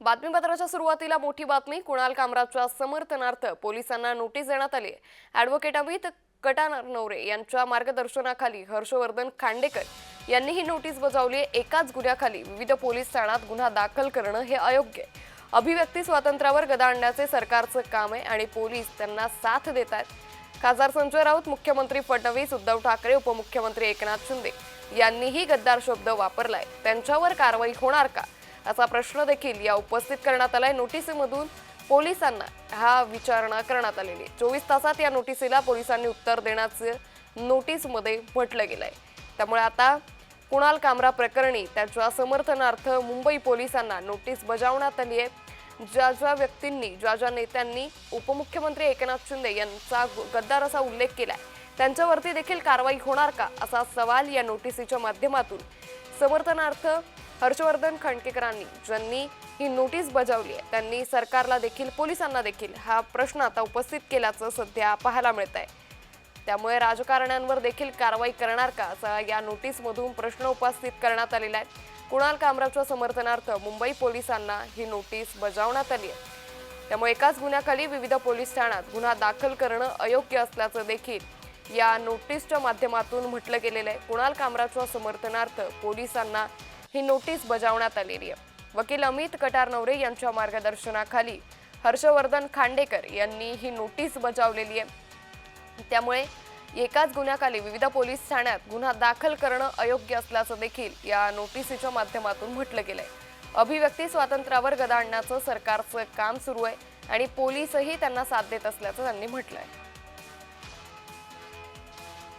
बातमीपत्राच्या सुरुवातीला मोठी बातमी कुणाल कामराजच्या समर्थनार्थ पोलिसांना नोटीस देण्यात आली आहे. ॲडव्होकेट अमित कटानवरे यांच्या मार्गदर्शनाखाली हर्षवर्धन खांडेकर यांनी ही नोटीस बजावली आहे. एकाच गुन्ह्याखाली विविध पोलीस ठाण्यात गुन्हा दाखल करणं हे अयोग्य आहे. अभिव्यक्ती स्वातंत्र्यावर गदा आणण्याचे सरकारचं काम आहे आणि पोलीस त्यांना साथ देत आहेत. खासदार संजय राऊत मुख्यमंत्री फडणवीस उद्धव ठाकरे उपमुख्यमंत्री एकनाथ शिंदे यांनीही गद्दार शब्द वापरलाय. त्यांच्यावर कारवाई होणार का? असा प्रश्न देखील या उपस्थित करण्यात आलाय. नोटीसीमधून पोलिसांना हा विचारणा करण्यात आलेली आहे. चोवीस तासात या नोटिसीला पोलिसांनी उत्तर देण्याचं नोटीसमध्ये म्हटलं गेलं आहे त्यामुळे आता कुणाल कामरा प्रकरणी त्याच्या समर्थनार्थ मुंबई पोलिसांना नोटीस बजावण्यात आली आहे. ज्या ज्या व्यक्तींनी ज्या ज्या नेत्यांनी उपमुख्यमंत्री एकनाथ शिंदे यांचा गद्दार असा उल्लेख केलाय त्यांच्यावरती देखील कारवाई होणार का असा सवाल या नोटिसीच्या माध्यमातून समर्थनार्थ हर्षवर्धन खंडकेकरांनी ज्यांनी ही नोटीस बजावली आहे त्यांनी सरकारला देखील पोलिसांना देखील हा प्रश्न आता उपस्थित केल्याचं सध्या पाहायला मिळत आहे त्यामुळे राजकारण्यांवर देखील कारवाई करणार का? असा या नोटीसमधून प्रश्न उपस्थित करण्यात आलेला आहे. कुणाल कामरावच्या समर्थनार्थ मुंबई पोलिसांना ही नोटीस बजावण्यात आली आहे. त्यामुळे एकाच गुन्ह्याखाली विविध पोलीस ठाण्यात गुन्हा दाखल करणं अयोग्य असल्याचं देखील या नोटीसच्या माध्यमातून म्हटलं गेलेलं आहे. कुणाल कामराच्या समर्थनार्थ पोलिसांना ही नोटीस बजावण्यात आलेली आहे. वकील अमित कटारनवरे यांच्या मार्गदर्शनाखाली हर्षवर्धन खांडेकर यांनी ही नोटीस बजावलेली आहे. त्यामुळे एकाच गुन्ह्याखाली विविध पोलीस ठाण्यात गुन्हा दाखल करणं अयोग्य असल्याचं देखील या नोटिसीच्या माध्यमातून म्हटलं गेलंय. अभिव्यक्ती स्वातंत्र्यावर गदा आणण्याचं सरकारचं काम सुरू आहे आणि पोलीसही त्यांना साथ देत असल्याचं त्यांनी म्हटलं आहे